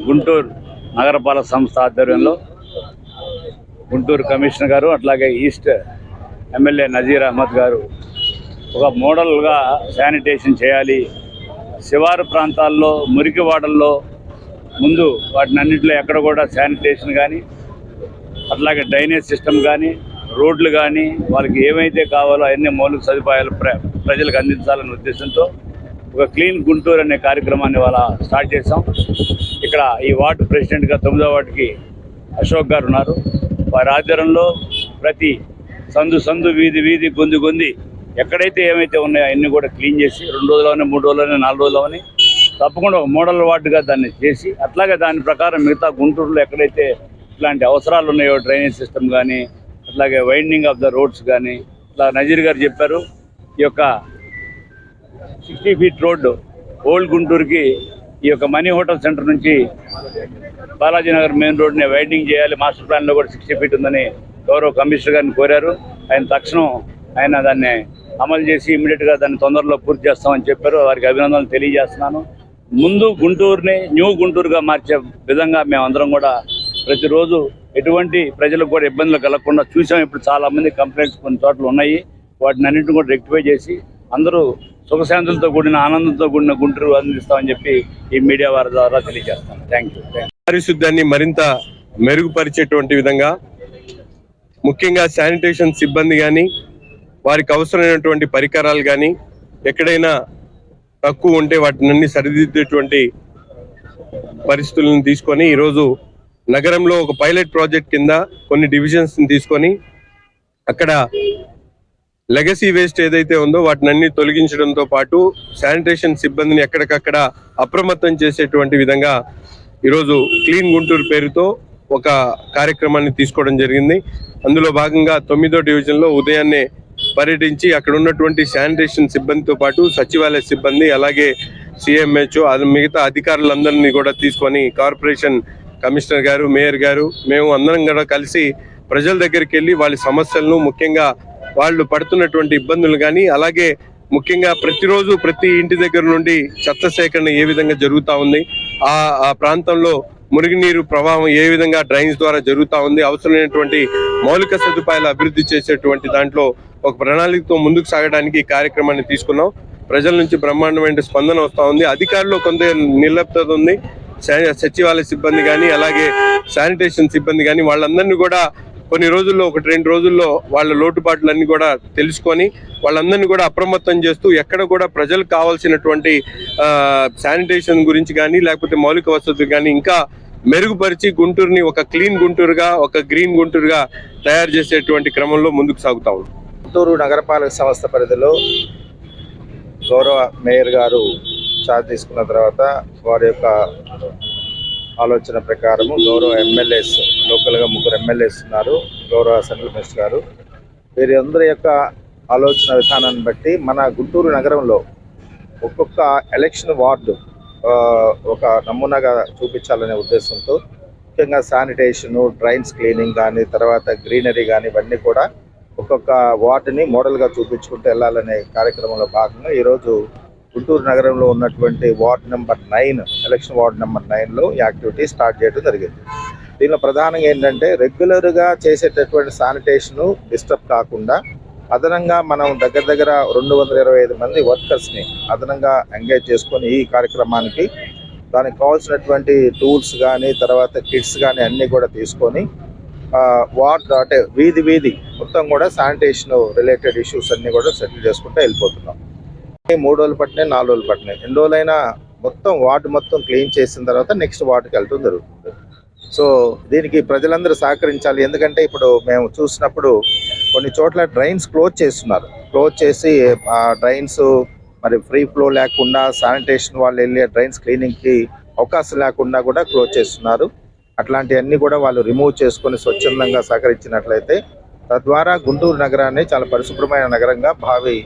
గుంటూరు నగరపాలక సంస్థ ఆధ్వర్యంలో గుంటూరు కమిషనర్ గారు అట్లాగే ఈస్ట్ ఎమ్మెల్యే నజీర్ అహ్మద్ గారు ఒక మోడల్గా శానిటేషన్ చేయాలి. శివారు ప్రాంతాల్లో మురికి వాడల్లో ముందు వాటిని అన్నింటిలో ఎక్కడ కూడా శానిటేషన్ కానీ అట్లాగే డ్రైనేజ్ సిస్టమ్ కానీ రోడ్లు కానీ వాళ్ళకి ఏమైతే కావాలో అన్ని మౌలిక సదుపాయాలు ప్ర ప్రజలకు అందించాలనే ఉద్దేశంతో ఒక క్లీన్ గుంటూరు అనే కార్యక్రమాన్ని వాళ్ళ స్టార్ట్ చేసాం ఇక్కడ ఈ వార్డు ప్రెసిడెంట్గా తొమ్మిదో వార్డుకి అశోక్ గారు ఉన్నారు. వారి ఆధ్వర్యంలో ప్రతి సందు సందు వీధి వీధి గొంది గొంది ఎక్కడైతే ఏమైతే ఉన్నాయో అవన్నీ కూడా క్లీన్ చేసి రెండు రోజుల్లోనే మూడు రోజుల్లోనే నాలుగు రోజుల్లోనే తప్పకుండా ఒక మోడల్ వార్డుగా దాన్ని చేసి అట్లాగే దాని ప్రకారం మిగతా గుంటూరులో ఎక్కడైతే ఇట్లాంటి అవసరాలు ఉన్నాయో డ్రైనేజ్ సిస్టమ్ కానీ అట్లాగే వైండింగ్ ఆఫ్ ద రోడ్స్ కానీ ఇట్లా నజీర్ గారు చెప్పారు ఈ యొక్క సిక్స్టీ ఫీట్ రోడ్డు ఓల్డ్ గుంటూరుకి ఈ యొక్క మనీ హోటల్ సెంటర్ నుంచి బాలాజీ నగర్ మెయిన్ రోడ్ని వైండింగ్ చేయాలి మాస్టర్ ప్లాన్లో కూడా సిక్స్టీ ఫీట్ ఉందని గౌరవ కమిషనర్ గారిని కోరారు. ఆయన తక్షణం ఆయన దాన్ని అమలు చేసి ఇమ్మీడియట్గా దాన్ని తొందరలో పూర్తి చేస్తామని చెప్పారు. వారికి అభినందనలు తెలియజేస్తున్నాను. ముందు గుంటూరుని న్యూ గుంటూరుగా మార్చే విధంగా మేమందరం కూడా ప్రతిరోజు ఎటువంటి ప్రజలకు కూడా ఇబ్బందులు కలగకుండా చూసాం. ఇప్పుడు చాలా మంది కంప్లైంట్స్ కొన్ని చోట్ల ఉన్నాయి. వాటిని అన్నింటిని కూడా రెక్టిఫై చేసి అందరూ సుఖశాంతులతో కూడిన ఆనందంతో కూడిన గుంటూరు అందిస్తామని చెప్పి ఈ మీడియా వారి ద్వారా తెలియజేస్తాను థ్యాంక్ యూ పారిశుద్ధ్యాన్ని మరింత మెరుగుపరిచేటువంటి విధంగా ముఖ్యంగా శానిటేషన్ సిబ్బంది కానీ వారికి అవసరమైనటువంటి పరికరాలు కానీ ఎక్కడైనా తక్కువ ఉంటే వాటిని సరిదిద్దేటువంటి పరిస్థితులను తీసుకొని ఈరోజు నగరంలో ఒక పైలట్ ప్రాజెక్ట్ కింద కొన్ని డివిజన్స్ని తీసుకొని అక్కడ లెగసీ వేస్ట్ ఏదైతే ఉందో వాటిని అన్ని తొలగించడంతో పాటు శానిటేషన్ సిబ్బందిని ఎక్కడికక్కడ అప్రమత్తం చేసేటువంటి విధంగా ఈరోజు క్లీన్ గుంటూరు పేరుతో ఒక కార్యక్రమాన్ని తీసుకోవడం జరిగింది. అందులో భాగంగా తొమ్మిదో డివిజన్లో ఉదయాన్నే పర్యటించి అక్కడ ఉన్నటువంటి శానిటేషన్ సిబ్బందితో పాటు సచివాలయ సిబ్బంది అలాగే సిఎంహెచ్ఓ మిగతా అధికారులందరినీ కూడా తీసుకొని కార్పొరేషన్ కమిషనర్ గారు మేయర్ గారు మేము అందరం కూడా కలిసి ప్రజల దగ్గరికి వెళ్ళి వాళ్ళ సమస్యలను ముఖ్యంగా వాళ్ళు పడుతున్నటువంటి ఇబ్బందులు కానీ అలాగే ముఖ్యంగా ప్రతిరోజు ప్రతి ఇంటి దగ్గర నుండి చెత్త సేకరణ ఏ విధంగా జరుగుతూ ఉంది ఆ ప్రాంతంలో మురుగునీరు ప్రవాహం ఏ విధంగా డ్రైన్స్ ద్వారా జరుగుతూ ఉంది అవసరమైనటువంటి మౌలిక సదుపాయాలు అభివృద్ధి చేసేటువంటి దాంట్లో ఒక ప్రణాళికతో ముందుకు సాగడానికి ఈ కార్యక్రమాన్ని తీసుకున్నాం. ప్రజల నుంచి బ్రహ్మాండమైన స్పందన వస్తూ ఉంది. అధికారులు కొంత నిర్లప్తత ఉంది. సచివాలయ సిబ్బంది కానీ అలాగే శానిటేషన్ సిబ్బంది కానీ వాళ్ళందరినీ కూడా కొన్ని రోజుల్లో ఒకటి రెండు రోజుల్లో వాళ్ళ లోటుపాట్లన్నీ కూడా తెలుసుకొని వాళ్ళందరినీ కూడా అప్రమత్తం చేస్తూ ఎక్కడ కూడా ప్రజలకు కావాల్సినటువంటి శానిటేషన్ గురించి కానీ లేకపోతే మౌలిక వసతులు కానీ ఇంకా మెరుగుపరిచి గుంటూరుని ఒక క్లీన్ గుంటూరుగా ఒక గ్రీన్ గుంటూరుగా తయారు చేసేటువంటి క్రమంలో ముందుకు సాగుతా ఉన్నాం. గుంటూరు నగరపాలక సంస్థ పరిధిలో గౌరవ మేయర్ గారు చార్జ్ తీసుకున్న తర్వాత వారి యొక్క ఆలోచన ప్రకారము గౌరవ ఎమ్మెల్యేస్ లోకల్గా ముగ్గురు ఎమ్మెల్యేస్ ఉన్నారు గౌరవ సెంట్రల్ మినిస్టర్ గారు. వీరందరి యొక్క ఆలోచన విధానాన్ని బట్టి మన గుంటూరు నగరంలో ఒక్కొక్క ఎలక్షన్ వార్డు ఒక నమూనాగా చూపించాలనే ఉద్దేశంతో ముఖ్యంగా శానిటేషను డ్రైన్స్ క్లీనింగ్ కానీ తర్వాత గ్రీనరీ కానీ ఇవన్నీ కూడా ఒక్కొక్క వార్డుని మోడల్గా చూపించుకుంటూ వెళ్ళాలనే కార్యక్రమంలో భాగంగా ఈరోజు గుంటూరు నగరంలో ఉన్నటువంటి ward number nine election ward number నైన్లో ఈ యాక్టివిటీ స్టార్ట్ చేయడం జరిగింది. దీనిలో ప్రధానంగా ఏంటంటే రెగ్యులర్గా చేసేటటువంటి శానిటేషను డిస్టర్బ్ కాకుండా అదనంగా మనం దగ్గర దగ్గర రెండు వందల ఇరవై ఐదు మంది వర్కర్స్ని అదనంగా ఎంగేజ్ చేసుకొని ఈ కార్యక్రమానికి దానికి కావాల్సినటువంటి టూల్స్ కానీ తర్వాత కిట్స్ కానీ అన్నీ కూడా తీసుకొని వార్డ్ అంటే వీధి వీధి మొత్తం కూడా శానిటేషన్ రిలేటెడ్ ఇష్యూస్ అన్నీ కూడా సెటిల్ చేసుకుంటూ వెళ్ళిపోతున్నాం. మూడు రోజులు పట్టినాయి నాలుగు రోజులు పట్టినాయి. ఎన్ని రోజులైనా మొత్తం వార్డు మొత్తం క్లీన్ చేసిన తర్వాత నెక్స్ట్ వార్డుకి వెళ్ళటం జరుగుతుంది. సో దీనికి ప్రజలందరూ సహకరించాలి. ఎందుకంటే ఇప్పుడు మేము చూసినప్పుడు కొన్ని చోట్ల డ్రైన్స్ క్లోజ్ చేస్తున్నారు. క్లోజ్ చేసి ఆ డ్రైన్స్ మరి ఫ్రీ ఫ్లో లేకుండా శానిటేషన్ వాళ్ళు వెళ్ళి డ్రైన్స్ క్లీనింగ్కి అవకాశం లేకుండా కూడా క్లోజ్ చేస్తున్నారు. అట్లాంటివన్నీ కూడా వాళ్ళు రిమూవ్ చేసుకొని స్వచ్ఛందంగా సహకరించినట్లయితే తద్వారా గుంటూరు నగరాన్ని చాలా పరిశుభ్రమైన నగరంగా భావి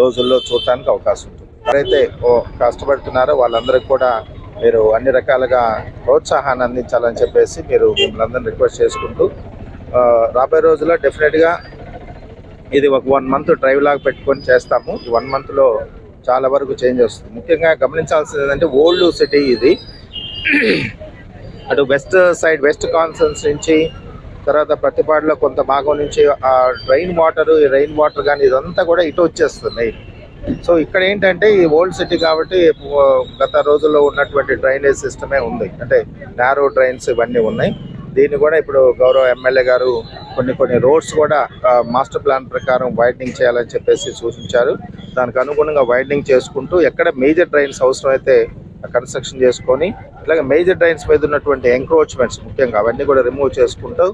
రోజుల్లో చూడటానికి అవకాశం ఉంటుంది. ఎవరైతే ఓ కష్టపడుతున్నారో వాళ్ళందరికీ కూడా మీరు అన్ని రకాలుగా ప్రోత్సాహాన్ని అందించాలని చెప్పేసి మీరు మిమ్మల్ని అందరిని రిక్వెస్ట్ చేసుకుంటూ రాబోయే రోజుల్లో డెఫినెట్గా ఇది ఒక వన్ మంత్ డ్రైవ్ లాగా పెట్టుకొని చేస్తాము. ఈ వన్ మంత్లో చాలా వరకు చేంజ్ వస్తుంది. ముఖ్యంగా గమనించాల్సింది ఏంటంటే ఓల్డ్ సిటీ ఇది. అటు వెస్ట్ సైడ్ వెస్ట్ కాన్సన్స్ నుంచి తర్వాత ప్రతిపాడులో కొంత భాగం నుంచి ఆ రైన్ వాటర్ ఈ రెయిన్ వాటర్ కానీ ఇదంతా కూడా ఇటు వచ్చేస్తుంది సో ఇక్కడ ఏంటంటే ఈ ఓల్డ్ సిటీ కాబట్టి గత రోజుల్లో ఉన్నటువంటి డ్రైనేజ్ సిస్టమే ఉంది. అంటే నారో డ్రైన్స్ ఇవన్నీ ఉన్నాయి. దీన్ని కూడా ఇప్పుడు గౌరవ ఎమ్మెల్యే గారు కొన్ని కొన్ని రోడ్స్ కూడా మాస్టర్ ప్లాన్ ప్రకారం వైడనింగ్ చేయాలని చెప్పేసి సూచించారు. దానికి అనుగుణంగా వైడనింగ్ చేసుకుంటూ ఎక్కడ మేజర్ డ్రైన్స్ అవసరమైతే కన్స్ట్రక్షన్ చేసుకొని ఇలాగ మేజర్ డ్రైన్స్ మీద ఉన్నటువంటి ఎంక్రోచ్మెంట్స్ ముఖ్యంగా అవన్నీ కూడా రిమూవ్ చేసుకుంటూ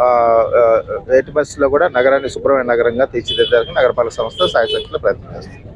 ఆ, ఆ, ఎట్టి కూడా నగరాన్ని శుభ్రమైన నగరంగా తీర్చిదిద్దడానికి నగరపాలక సంస్థ సాయశక్తిలో ప్రయత్నం చేస్తుంది.